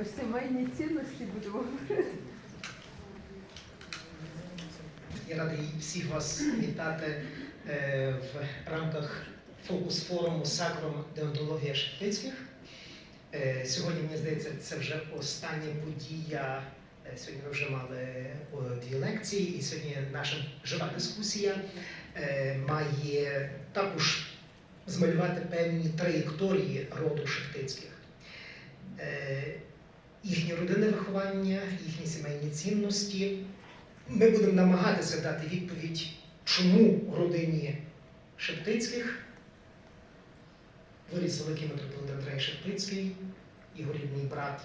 Про сімейні цінності будемо говорити. Я радий всіх вас вітати е, в рамках фокус форуму Сакром Деонтологія Шептицьких. Е, Сьогодні, мені здається, це вже остання подія. Е, Сьогодні ви вже мали дві лекції, і сьогодні наша жива дискусія має також змалювати певні траєкторії роду Шептицьких. Е, Їхнє родинне виховання, їхні сімейні цінності, ми будемо намагатися дати відповідь, чому родині Шептицьких виріс великий митрополит Андрей Шептицький, його рідний брат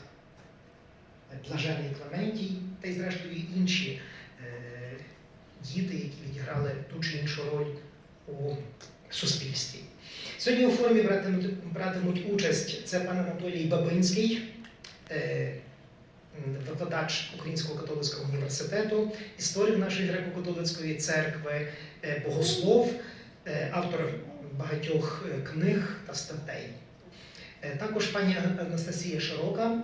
Блажений Клементій, та й зрештою інші е, діти, які відіграли ту чи іншу роль у суспільстві. Сьогодні у форумі братимуть, братимуть участь це пан Анатолій Бабинський. Е, м, викладач Українського католицького університету, історик нашої греко-католицької церкви, е, богослов, е, автор багатьох е, книг та статей. Е, Також пані Анастасія Широка,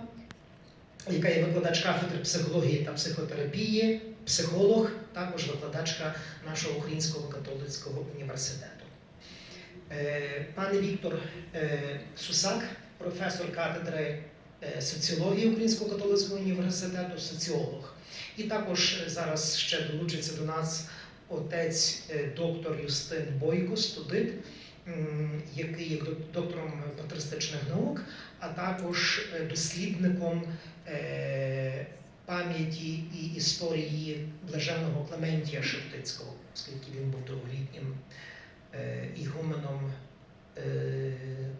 яка є викладач кафедри психології та психотерапії, психолог, також викладачка нашого Українського католицького університету. Е, Пан Віктор е, Сусак, професор кафедри е, соціології Українського католицького університету, соціолог. І також е, зараз ще долучиться до нас отець е, доктор Юстин Бойко, студит, який є доктором патристичних наук, а також е, дослідником е, пам'яті і історії блаженного Клементія Шептицького, оскільки він був довголітнім е, ігуменом е,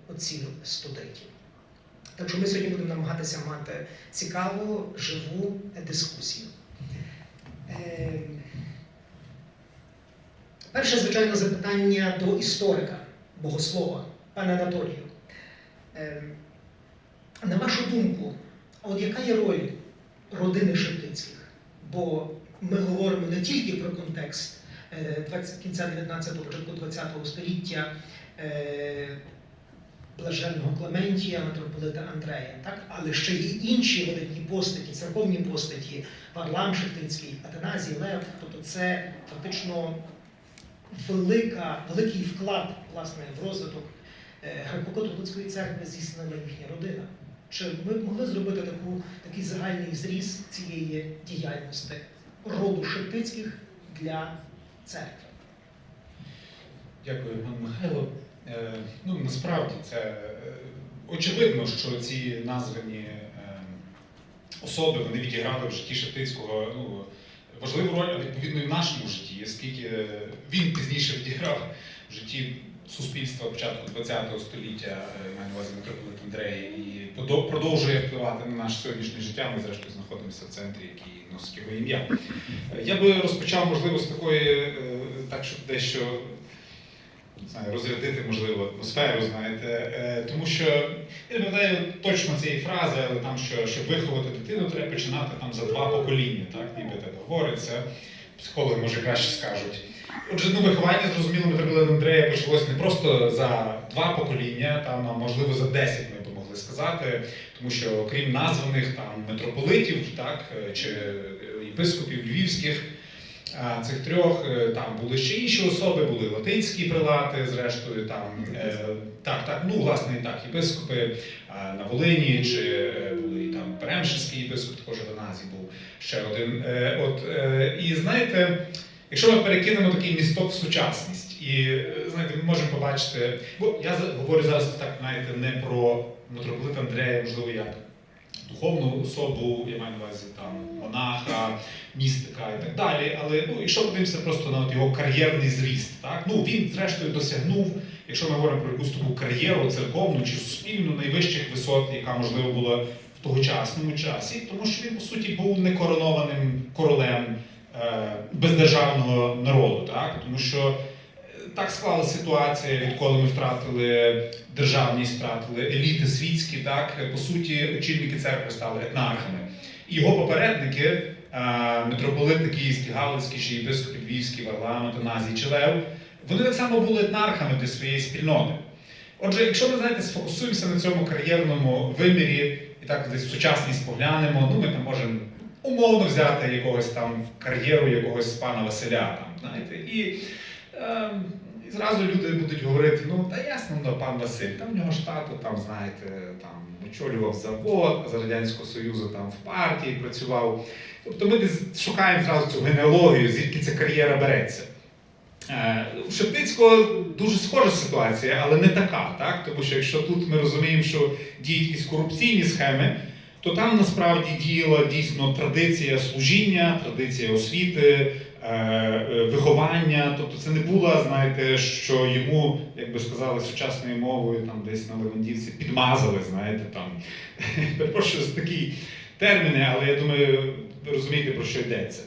отців студентів. Так що ми сьогодні будемо намагатися мати цікаву, живу дискусію. Е, Перше, звичайно, запитання до історика, богослова, пане Анатолію. Е, На вашу думку, от яка є роль родини Шептицьких? Бо ми говоримо не тільки про контекст е, 20 кінця 19-го, початку 20-го століття е, блаженного Клементія, митрополита Андрея, так? але ще є інші великі постаті, церковні постаті, Варлам Шептицький, Атаназій Лев. Тобто це фактично велика, великий вклад власне, в розвиток е, греко-католицької церкви здійснила їхня родина. Чи ми б могли зробити таку, такий загальний зріз цієї діяльності роду Шептицьких для церкви? Дякую, пан Михайло. Е, Ну, насправді це е, очевидно, що ці названі е, особи вони відіграли в житті Шептицького ну, важливу роль, а відповідно і в нашому житті, оскільки він пізніше відіграв в житті суспільства початку ХХ століття, маю на увазі митрополит Андрей, і продовжує впливати на наше сьогоднішнє життя. Ми зрештою знаходимося в центрі, який носить його ім'я. Я би розпочав, можливо, з такої, так, щоб дещо знаю, розрядити, можливо, атмосферу, знаєте. Е, Тому що я не пам'ятаю точно цієї фрази, але там, що щоб виховати дитину, треба починати там за два покоління, так, ніби так говориться. Психологи, може, краще скажуть. Отже, ну, виховання, зрозуміло, митрополита Андрея почалось не просто за два покоління, там, а можливо за десять ми б могли сказати, тому що крім названих там митрополитів, так, е, чи е, єпископів львівських, цих трьох е, там були ще інші особи, були латинські прилати, зрештою, там е, так, так, ну власне і так, єпископи на Волині, чи е, були і там Перемшинський єпископ, також Атаназій був ще один. Е, От е, і знаєте, якщо ми перекинемо такий місток в сучасність, і е, знаєте, ми можемо побачити, бо я говорю зараз так, знаєте, не про митрополита Андрея, можливо, як духовну особу, я маю на увазі там монаха, містика і так далі. Але ну, якщо подивимося просто на от його кар'єрний зріст, так ну він зрештою досягнув, якщо ми говоримо про якусь таку кар'єру церковну чи суспільну, найвищих висот, яка можливо була в тогочасному часі, тому що він по суті був некоронованим королем е, бездержавного народу, так тому що. Так склалася ситуація, відколи ми втратили державність, втратили еліти світські. Так по суті, очільники церкви стали етнархами. І його попередники, е, митрополити Київський, Галицький, чи єпископ Львівський, Варлам, Атаназій чи Лев, вони так само були етнархами для своєї спільноти. Отже, якщо ми знаєте, сфокусуємося на цьому кар'єрному вимірі і так десь сучасність поглянемо, ну ми там можемо умовно взяти якогось там кар'єру якогось пана Василя, там, знаєте, і, ем, зразу люди будуть говорити, ну та ясно, ну, пан Василь, там в нього штату, там, знаєте, там очолював завод за Радянського Союзу, там в партії працював. Тобто ми шукаємо зразу цю генеалогію, звідки ця кар'єра береться. Е, У Шептицького дуже схожа ситуація, але не така, так? Тому що якщо тут ми розуміємо, що діють якісь корупційні схеми, то там насправді діяла дійсно традиція служіння, традиція освіти, виховання. Тобто це не було, знаєте, що йому, як би сказали сучасною мовою, там десь на Левандівці підмазали, знаєте, там перепрошую за такі терміни, але я думаю, ви розумієте, про що йдеться.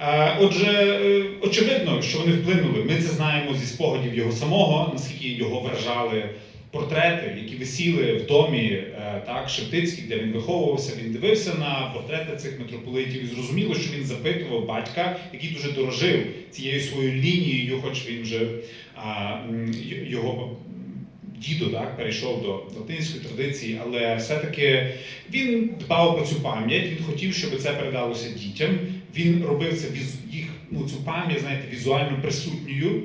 Е, Отже, е, очевидно, що вони вплинули. Ми це знаємо зі спогадів його самого, наскільки його вражали портрети, які висіли в домі е, так, Шептицьких, де він виховувався. Він дивився на портрети цих митрополитів і зрозуміло, що він запитував батька, який дуже дорожив цією своєю лінією, хоч він вже а, його дідо так, перейшов до латинської традиції, але все-таки він дбав про цю пам'ять, він хотів, щоб це передалося дітям. Він робив це їх ну, цю пам'ять, знаєте, візуально присутньою.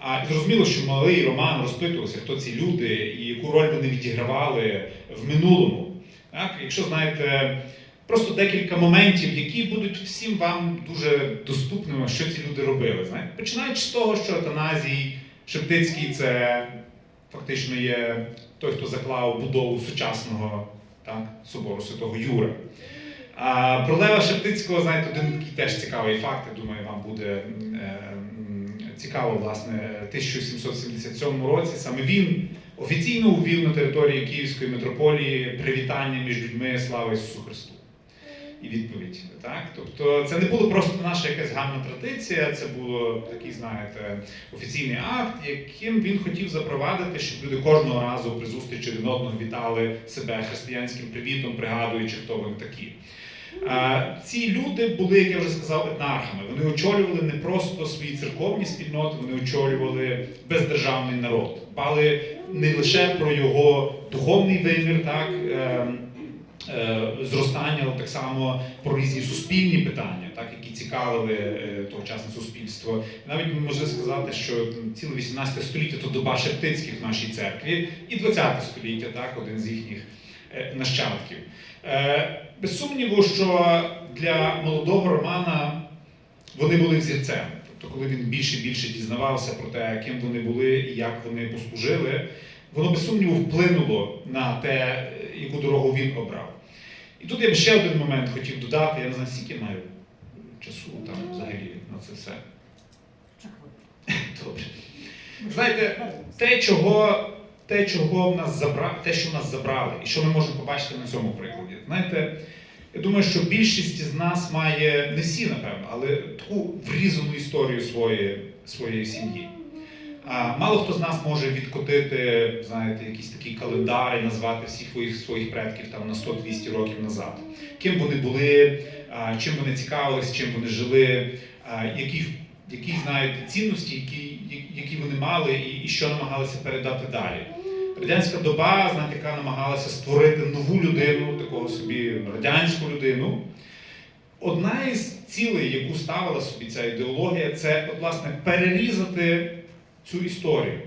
А зрозуміло, що малий Роман розпитувався, хто ці люди і яку роль вони відігравали в минулому. Так? Якщо знаєте, просто декілька моментів, які будуть всім вам дуже доступними, що ці люди робили. Знаєте? Починаючи з того, що Атаназій Шептицький це фактично є той, хто заклав будову сучасного так, собору Святого Юра. А про Лева Шептицького, знаєте, один такий теж цікавий факт, я думаю, вам буде цікаво, власне, в 1777 році саме він офіційно увів на території Київської митрополії привітання між людьми слава Ісусу Христу. І відповідь. Так? Тобто це не було просто наша якась гарна традиція, це було такий, знаєте, офіційний акт, яким він хотів запровадити, щоб люди кожного разу при зустрічі один одного вітали себе християнським привітом, пригадуючи, хто вони такі. Ці люди були, як я вже сказав, етнархами. Вони очолювали не просто свої церковні спільноти, вони очолювали бездержавний народ. Дбали не лише про його духовний вимір, так, ем, е, зростання, але так само про різні суспільні питання, так, які цікавили е, тогочасне суспільство. Навіть можна сказати, що ціле 18 століття то доба Шептицьких в нашій церкві, і 20 століття, так, один з їхніх нащадків. Е, Без сумніву, що для молодого Романа вони були взірцем. Тобто, коли він більше і більше дізнавався про те, ким вони були і як вони послужили, воно без сумніву вплинуло на те, е, яку дорогу він обрав. І тут я б ще один момент хотів додати, я не знаю, скільки маю часу там взагалі на це все. Добре. Знаєте, те, чого, те, чого в нас забра... те, що в нас забрали, і що ми можемо побачити на цьому прикладі. Знаєте, я думаю, що більшість з нас має, не всі, напевно, але таку врізану історію своєї, своєї сім'ї. А, мало хто з нас може відкотити, знаєте, якийсь такий календар і назвати всіх своїх, своїх предків там на 100-200 років назад. Ким вони були, чим вони цікавились, чим вони жили, а, які, знаєте, цінності, які, які вони мали і, і що намагалися передати далі. Радянська доба, знаєте, яка намагалася створити нову людину, такого собі радянську людину. Одна із цілей, яку ставила собі ця ідеологія, це от, власне перерізати цю історію.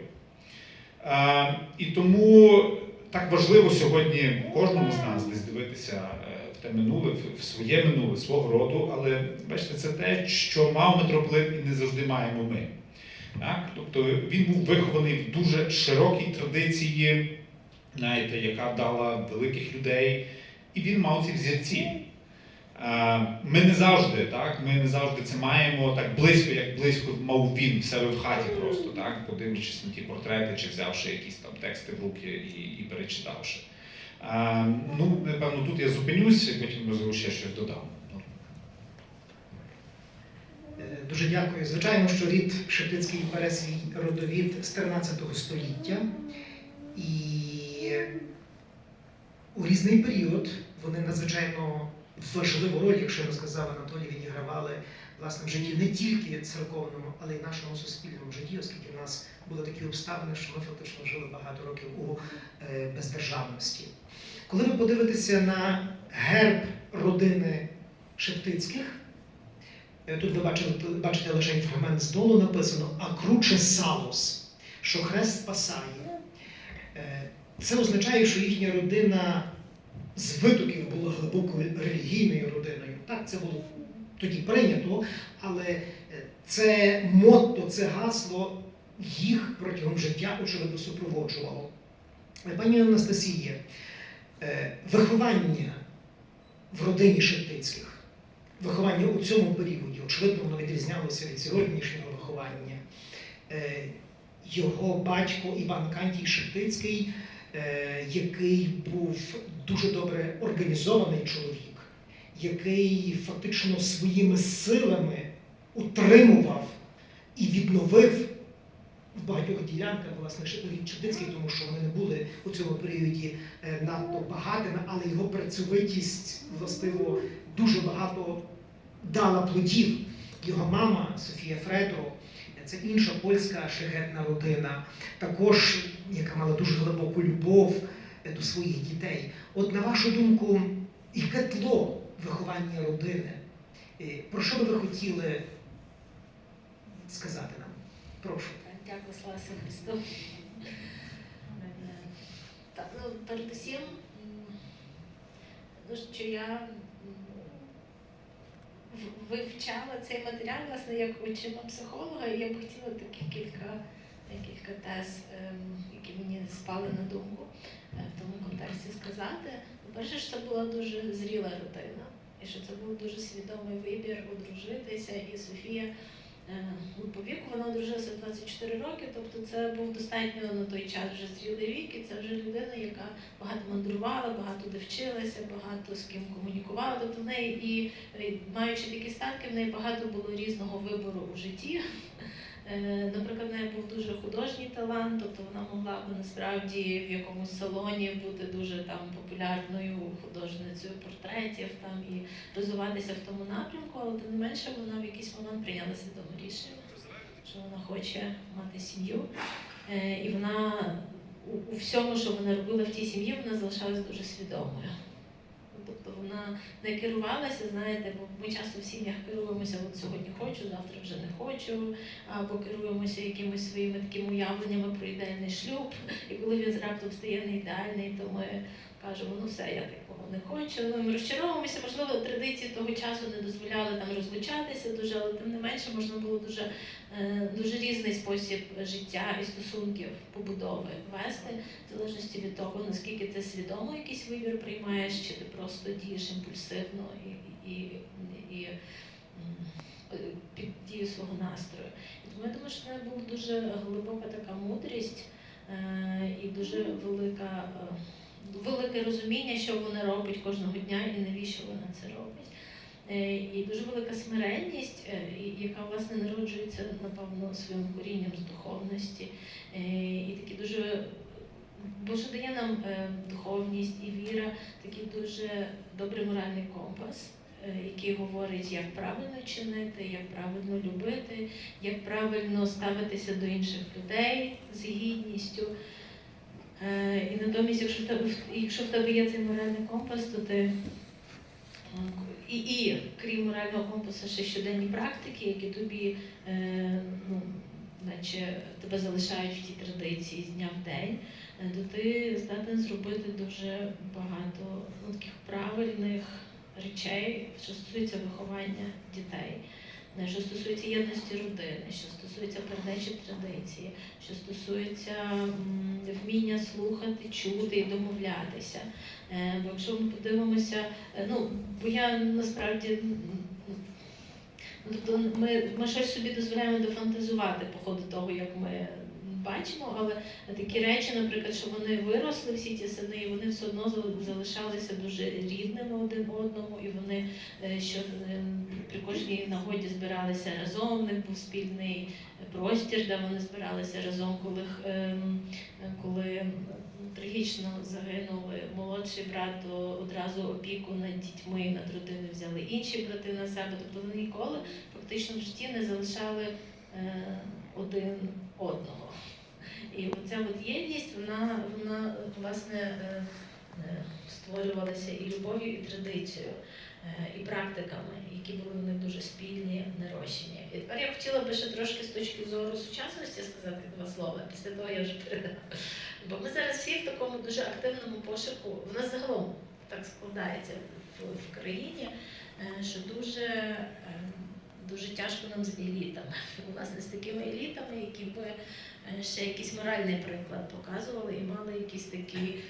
А, і тому так важливо сьогодні кожному з нас десь дивитися е, в те минуле, в- своє минуле, свого роду, але бачите, це те, що мав митрополит і не завжди маємо ми. Так? Тобто він був вихований в дуже широкій традиції, знаєте, яка дала великих людей, і він мав ці взірці. Е, Ми не завжди, так, ми не завжди це маємо так близько, як близько мав він в себе в хаті просто, так, подивлячись на ті портрети чи взявши якісь там тексти в руки і, і перечитавши. Е, Ну, напевно, тут я зупинюсь, потім можливо ще щось додам. Е, Дуже дякую. Звичайно, що рід Шептицький бере свій родовід з 13 століття, і у різний період вони надзвичайно важливу роль, якщо розказав Анатолій, відігравали власне в житті не тільки церковному, але й нашому суспільному житті, оскільки в нас були такі обставини, що ми фактично жили багато років у е, бездержавності. Коли ви подивитеся на герб родини Шептицьких, е, тут ви бачите, бачите лише фрагмент з долу написано Акруче Салос, що хрест спасає. Е, Це означає, що їхня родина з витоків була глибоко релігійною родиною. Так, це було тоді прийнято, але е, це мотто, це гасло їх протягом життя очевидно супроводжувало. Е, Пані Анастасія, е, виховання в родині Шептицьких, виховання у цьому періоді, очевидно, воно відрізнялося від сьогоднішнього виховання. Його батько Іван Кантій Шептицький, який був дуже добре організований чоловік, який фактично своїми силами утримував і відновив в багатьох ділянках власне Шептицький, тому що вони не були у цьому періоді е, надто багатими, але його працьовитість властиво дуже багато дала плодів. Його мама Софія Фредо, це інша польська шляхетна родина, також яка мала дуже глибоку любов до своїх дітей. От на вашу думку, яке тло виховання родини? Е, Про що би ви хотіли сказати нам? Прошу. Дякую, слава Христу. Ну, передусім, ну, що я вивчала цей матеріал, власне, як очима психолога, і я б хотіла такі кілька, кілька тез, які мені спали на думку е, в тому контексті сказати. По-перше, що це була дуже зріла родина, і що це був дуже свідомий вибір одружитися, і Софія Е, ну, По віку вона одружилася 24 роки, тобто це був достатньо на той час вже зрілий вік, і це вже людина, яка багато мандрувала, багато де вчилася, багато з ким комунікувала. Тобто в неї і е, маючи такі статки, в неї багато було різного вибору у житті. Е, Наприклад, в неї був дуже художній талант, тобто вона могла б насправді в якомусь салоні бути дуже там популярною художницею портретів там і розвиватися в тому напрямку, але тим не менше вона в якийсь момент прийняла свідоме рішення, що вона хоче мати сім'ю. Е, І вона у, всьому, що вона робила в тій сім'ї, вона залишалась дуже свідомою. Тобто вона не керувалася, знаєте, бо ми часто в сім'ях керуємося, от сьогодні хочу, завтра вже не хочу, або керуємося якимись своїми такими уявленнями про ідеальний шлюб. І коли він раптом стає не ідеальний, то ми кажемо, ну все, я такого не хочу. Ну, ми розчаровуємося, можливо, традиції того часу не дозволяли там розлучатися дуже, але тим не менше можна було дуже, е, дуже різний спосіб життя і стосунків побудови вести, в залежності від того, наскільки ти свідомо якийсь вибір приймаєш, чи ти просто дієш імпульсивно і, і, і, під дію свого настрою. Тому я думаю, що це була дуже глибока така мудрість е, і дуже велика. Велике розуміння, що вона робить кожного дня і навіщо вона це робить. Е, І дуже велика смиренність, е, яка власне народжується, напевно, своїм корінням з духовності. Е, І такі дуже бо що дає нам духовність і віра, такий дуже добрий моральний компас, який говорить, як правильно чинити, як правильно любити, як правильно ставитися до інших людей з гідністю. Е, І натомість, якщо в тебе, якщо в тебе є цей моральний компас, то ти е, і, і крім морального компасу, ще щоденні практики, які тобі е, ну, наче тебе залишають в тій традиції з дня в день, то ти здатен зробити дуже багато ну, таких правильних речей, що стосується виховання дітей. Е, Що стосується єдності родини, що стосується передачі традиції, що стосується вміння слухати, чути і домовлятися. Е, Бо якщо ми подивимося, е, ну бо я насправді ну, тобто ми, ми щось собі дозволяємо дофантазувати по ходу того, як ми бачимо, але такі речі, наприклад, що вони виросли всі ті сини, і вони все одно залишалися дуже рідними один одному, і вони що кожній нагоді збиралися разом, в них був спільний простір, де вони збиралися разом, коли, ем, коли трагічно загинули молодший брат, то одразу опіку над дітьми над родиною взяли інші брати на себе. Тобто вони ніколи фактично в житті не залишали е, один одного. І оця от єдність, вона, вона власне е, е, створювалася і любов'ю, і традицією, і практиками, які були вони дуже спільні, нерощені. І тепер я хотіла би ще трошки з точки зору сучасності сказати два слова. Після того я вже передам. Бо ми зараз всі в такому дуже активному пошуку. В нас загалом так складається в, країні, е, що дуже, ем, дуже тяжко нам з елітами. Власне, з такими елітами, які би е, ще якийсь моральний приклад показували і мали якийсь такий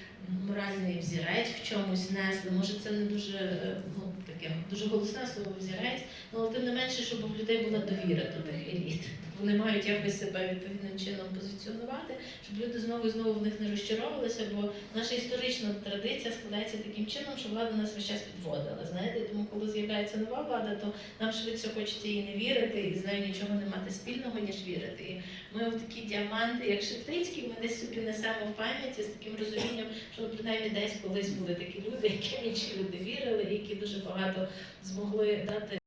моральний взірець в чомусь несли. Може, це не дуже е, ну, таке дуже голосне слово взірець, але тим не менше, щоб у людей була довіра до тих еліт. Вони мають якось себе відповідним чином позиціонувати, щоб люди знову і знову в них не розчаровувалися, бо наша історична традиція складається таким чином, що влада нас весь час підводила. Знаєте, тому коли з'являється нова влада, то нам швидше хочеться їй не вірити і з нею нічого не мати спільного, ніж вірити. І ми в такі діаманти, як Шептицький, ми десь собі несемо в пам'яті з таким розумінням, що ну, принаймні десь колись були такі люди, яким інші люди вірили, які дуже багато змогли дати